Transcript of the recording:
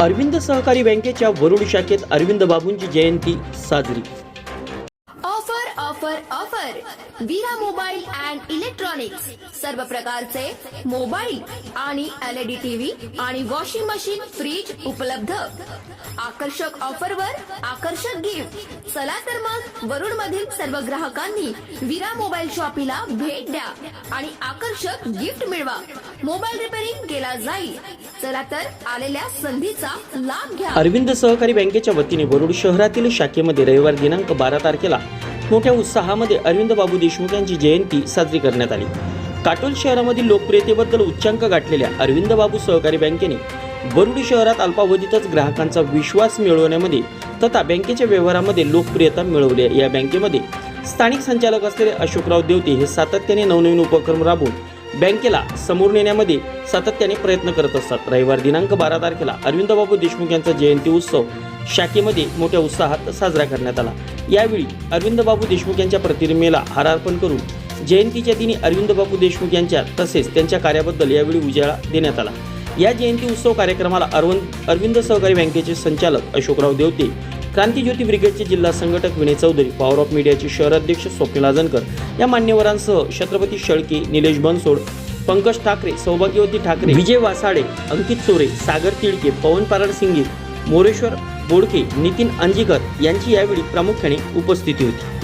अरविंद सहकारी बँकेच्या वरुड शाखेत अरविंद बाबूंची जयंती साजरी offer offer. Offer Veera mobile and electronics. सर्व प्रकारचे मोबाईल आणि एलईडी टीव्ही आणि वॉशिंग मशीन फ्रीज उपलब्ध. आकर्षक ऑफरवर आकर्षक गिफ्ट. चला तर मग वरुड मधील सर्व ग्राहकांनी वीरा मोबाईल शॉपीला भेट द्या आणि आकर्षक गिफ्ट मिळवा. मोबाईल रिपेअरिंग केला जाईल. चला तर आलेल्या संधीचा लाभ घ्या. अरविंद सहकारी बँकेच्या वतीने वरुड शहरातील शाखेमध्ये रविवार दिनांक बारा तारखेला मोठ्या उत्साहामध्ये अरविंद बाबू देशमुख यांची जयंती साजरी करण्यात आली काटोल शहरामधील लोकप्रियतेबद्दल उच्चांक गाठलेल्या अरविंद बाबू सहकारी बँकेने बरुडी शहरात अल्पावधीतच ग्राहकांचा विश्वास मिळवण्यामध्ये तथा बँकेच्या व्यवहारामध्ये लोकप्रियता मिळवली आहे. या बँकेमध्ये स्थानिक संचालक असलेले अशोकराव देवते हे सातत्याने नवनवीन उपक्रम राबवून बँकेला समोर नेण्यामध्ये सातत्याने प्रयत्न करत असतात. रविवार दिनांक बारा तारखेला अरविंदबाबू देशमुख यांचा जयंती उत्सव शाखेमध्ये मोठ्या उत्साहात साजरा करण्यात आला. यावेळी अरविंदबाबू देशमुख यांच्या प्रतिमेला हार अर्पण करून जयंतीच्या दिनी अरविंदबाबू देशमुख यांच्या तसेच त्यांच्या कार्याबद्दल यावेळी उजाळा देण्यात आला. या जयंती उत्सव कार्यक्रमाला अरविंद अरविंद सहकारी बँकेचे संचालक अशोकराव देवते क्रांतीज्योती ब्रिगेडचे जिल्हा संघटक विनय चौधरी पॉवर ऑफ मीडियाचे शहर अध्यक्ष स्वप्नील आजनकर या मान्यवरांसह छत्रपती शेळके निलेश बनसोड पंकज ठाकरे सौभाग्यवती ठाकरे विजय वासाडे अंकित चोरे सागर तिळके पवन पारड सिंगे मोरेश्वर बोडके नितीन अंजिकर यांची यावेळी प्रामुख्याने उपस्थिती होती.